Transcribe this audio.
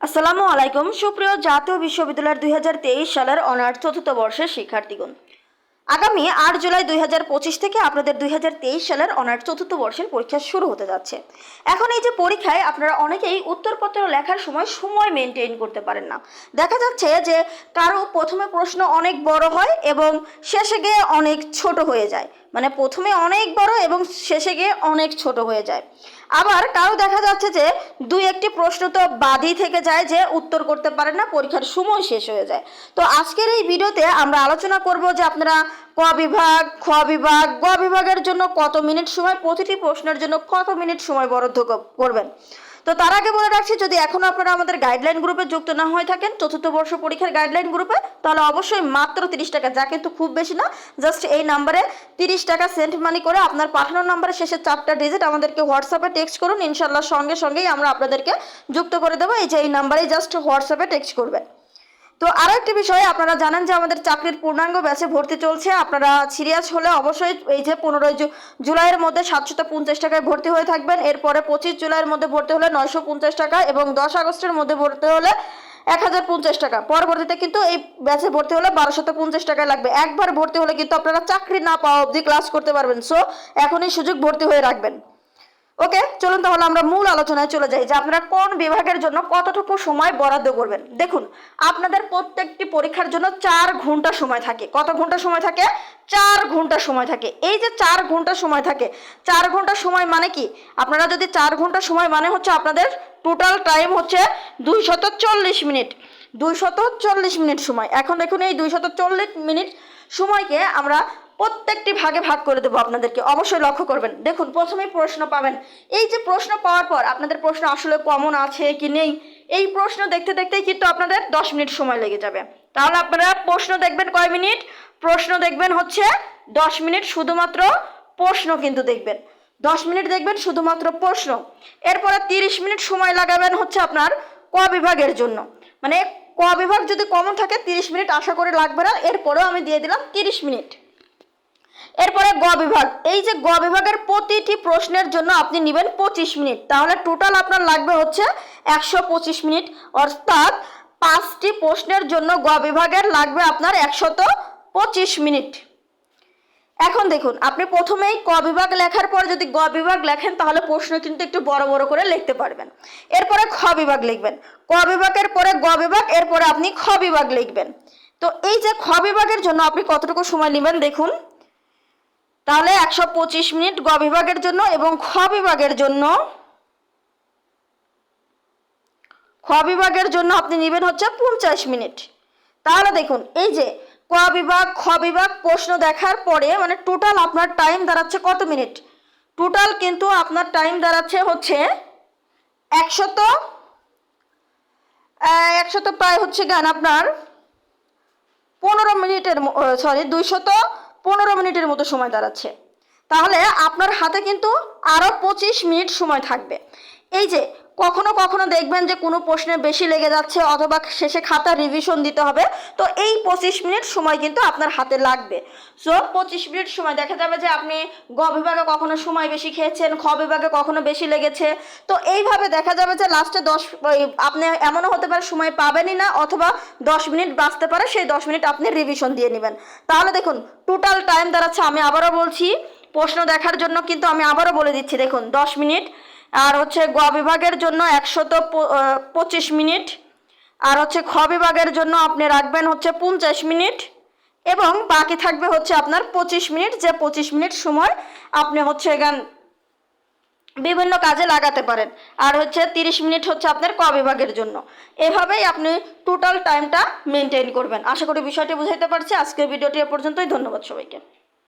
আসসালামু আলাইকুম, সুপ্রিয় জাতীয় বিশ্ববিদ্যালয়ের দুই সালের অনার্স চতুর্থ বর্ষের শিক্ষার্থীগণ। আগামী আট জুলাই দু হাজার পঁচিশ থেকে আপনাদের দু হাজার তেইশ সালের অনার্স চতুর্থ বর্ষের পরীক্ষা শুরু হতে যাচ্ছে। এখন এই যে পরীক্ষায় আপনারা অনেকেই উত্তরপত্র লেখার সময় সময় মেনটেন করতে পারেন না। দেখা যাচ্ছে যে কারও প্রথমে প্রশ্ন অনেক বড় হয় এবং শেষে গিয়ে অনেক ছোট হয়ে যায়। মানে প্রথমে অনেক বড় এবং শেষে গিয়ে অনেক ছোট হয়ে যায়। আবার কারও দেখা যাচ্ছে যে দুই একটি প্রশ্ন তো বাদই থেকে যায় যে উত্তর করতে পারে না, পরীক্ষার সময় শেষ হয়ে যায়। তো আজকের এই ভিডিওতে আমরা আলোচনা করব যে আপনারা ক বিভাগ, খ বিভাগ, গ বিভাগের জন্য কত মিনিট সময়, প্রতিটি প্রশ্নের জন্য কত মিনিট সময় বরাদ্দ করবেন। তো তার আগে বলে রাখছি, যদি এখনও আপনারা আমাদের গাইডলাইন গ্রুপে যুক্ত না হয়ে থাকেন, চতুর্থ বর্ষ পরীক্ষার গাইডলাইন গ্রুপে তাহলে অবশ্যই মাত্র তিরিশ টাকা, যা কিন্তু খুব বেশি না জাস্ট এই নাম্বারে তিরিশ টাকা সেন্ট মানি করে আপনার পাঠানোর নাম্বারে শেষের চারটা ডিজিট আমাদেরকে হোয়াটসঅ্যাপে টেক্সট করুন ইনশাল্লাহ সঙ্গে সঙ্গেই আমরা আপনাদেরকে যুক্ত করে দেবো। এই যে এই নাম্বারেই জাস্ট হোয়াটসঅ্যাপে টেক্সট করবেন তো আরও একটি বিষয়, আপনারা জানেন যে আমাদের চাকরির পূর্ণাঙ্গ ব্যাচে ভর্তি চলছে। আপনারা সিরিয়াস হলে অবশ্যই এই যে পনেরোই জুলাইয়ের মধ্যে সাতশত পঞ্চাশ টাকায় ভর্তি হয়ে থাকবেন। এরপরে পঁচিশ জুলাইয়ের মধ্যে ভর্তি হলে নয়শো পঞ্চাশ টাকা এবং দশ আগস্টের মধ্যে ভর্তি হলে এক হাজার পঞ্চাশ টাকা। পরবর্তীতে কিন্তু এই ব্যাচে ভর্তি হলে বারোশত পঞ্চাশ টাকায় লাগবে। একবার ভর্তি হলে কিন্তু আপনারা চাকরি না পাওয়া অবধি ক্লাস করতে পারবেন। সো, এখনই সুযোগ ভর্তি হয়ে রাখবেন। ওকে চলুন তাহলে আমরা মূল আলোচনায় চলে যাই যে আপনারা কোন বিভাগের জন্য কতটুকু সময় বরাদ্দ করবেন। দেখুন, আপনাদের প্রত্যেকটি পরীক্ষার জন্য চার ঘণ্টা সময় থাকে। কত ঘণ্টা সময় থাকে? চার ঘণ্টা সময় থাকে। এই যে চার ঘণ্টা সময় থাকে, চার ঘণ্টা সময় মানে কি? আপনারা যদি চার ঘণ্টা সময় মানে হচ্ছে আপনাদের টোটাল টাইম হচ্ছে দুইশত চল্লিশ মিনিট। দুইশত চল্লিশ মিনিট সময়। এখন দেখুন এই দুইশত চল্লিশ মিনিট সময়কে আমরা প্রত্যেকটি ভাগে ভাগ করে দেবো আপনাদেরকে। অবশ্যই লক্ষ্য করবেন। দেখুন, প্রথমেই প্রশ্ন পাবেন। এই যে প্রশ্ন পাওয়ার পর আপনাদের প্রশ্ন আসলে কমন আছে কি নেই, এই প্রশ্ন দেখতে দেখতেই কিন্তু আপনাদের দশ মিনিট সময় লেগে যাবে। তাহলে আপনারা প্রশ্ন দেখবেন কয় মিনিট? প্রশ্ন দেখবেন হচ্ছে দশ মিনিট শুধুমাত্র প্রশ্ন কিন্তু দেখবেন। দশ মিনিট দেখবেন শুধুমাত্র প্রশ্ন। এরপরে তিরিশ মিনিট সময় লাগাবেন হচ্ছে আপনার ক বিভাগের জন্য। মানে ক বিভাগ যদি কমন থাকে, তিরিশ মিনিট আশা করে লাগবে না। এরপরেও আমি দিয়ে দিলাম তিরিশ মিনিট। এরপরে গ বিভাগ। এই যে গ বিভাগের প্রতিটি প্রশ্নের জন্য আপনি নেবেন পঁচিশ মিনিট। তাহলে টোটাল আপনার লাগবে হচ্ছে একশো পঁচিশ মিনিট। অর্থাৎ পাঁচটি প্রশ্নের জন্য গ বিভাগের লাগবে আপনার একশত পঁচিশ মিনিট। এখন দেখুন, আপনি প্রথমেই ক বিভাগ লেখার পর যদি গ বিভাগ লেখেন, তাহলে প্রশ্ন কিন্তু একটু বড় বড় করে লিখতে পারবেন। এরপরে খ বিভাগ লিখবেন। ক বিভাগের পরে গ বিভাগ, এরপরে আপনি খ বিভাগ লিখবেন। তো এই যে খ বিভাগের জন্য আপনি কতটুকু সময় নেবেন, দেখুন। তাহলে একশো পঁচিশ মিনিট গ বিভাগের জন্য এবং খ বিভাগের জন্য, খ বিভাগের জন্য আপনি নেবেন হচ্ছে পঞ্চাশ মিনিট। তাহলে দেখুন, এই যে ক বিভাগ, খ বিভাগ প্রশ্ন দেখার পরে মানে টোটাল আপনার টাইম দাঁড়াচ্ছে কত মিনিট? টোটাল কিন্তু আপনার টাইম দাঁড়াচ্ছে হচ্ছে একশত একশত প্রায় হচ্ছে গান আপনার পনেরো মিনিটের সরি দুইশত পনেরো মিনিটের মতো সময় দাঁড়াচ্ছে। তাহলে আপনার হাতে কিন্তু আরও পঁচিশ মিনিট সময় থাকবে। এই যে কখনো কখনো দেখবেন যে কোনো প্রশ্নে বেশি লেগে যাচ্ছে অথবা শেষে খাতা রিভিশন দিতে হবে। তো এই পঁচিশ মিনিট সময় কিন্তু আপনার হাতে লাগবে। সো পঁচিশ মিনিট সময়, দেখা যাবে যে আপনি গ বিভাগে কখনো সময় বেশি খেয়েছেন, খ বিভাগে কখনো বেশি লেগেছে। তো এইভাবে দেখা যাবে যে লাস্টে দশ আপনি এমনও হতে পারে সময় পাবেনই না অথবা দশ মিনিট বাঁচতে পারে, সেই দশ মিনিট আপনি রিভিশন দিয়ে নেবেন। তাহলে দেখুন টোটাল টাইম দাঁড়াচ্ছে, আমি আবারও বলছি, প্রশ্ন দেখার জন্য কিন্তু আমি আবারও বলে দিচ্ছি, দেখুন, দশ মিনিট আর হচ্ছে গ বিভাগের জন্য একশত পঁচিশ মিনিট। আর হচ্ছে খ বিভাগের জন্য আপনি রাখবেন হচ্ছে পঞ্চাশ মিনিট। এবং বাকি থাকবে হচ্ছে আপনার পঁচিশ মিনিট, যে পঁচিশ মিনিট সময় আপনি হচ্ছে গান বিভিন্ন কাজে লাগাতে পারেন। আর হচ্ছে তিরিশ মিনিট হচ্ছে আপনার ক বিভাগের জন্য। এভাবেই আপনি টোটাল টাইমটা মেনটেন করবেন। আশা করি বিষয়টি বুঝাইতে পারছি। আজকের ভিডিওটি এ পর্যন্তই। ধন্যবাদ সবাইকে।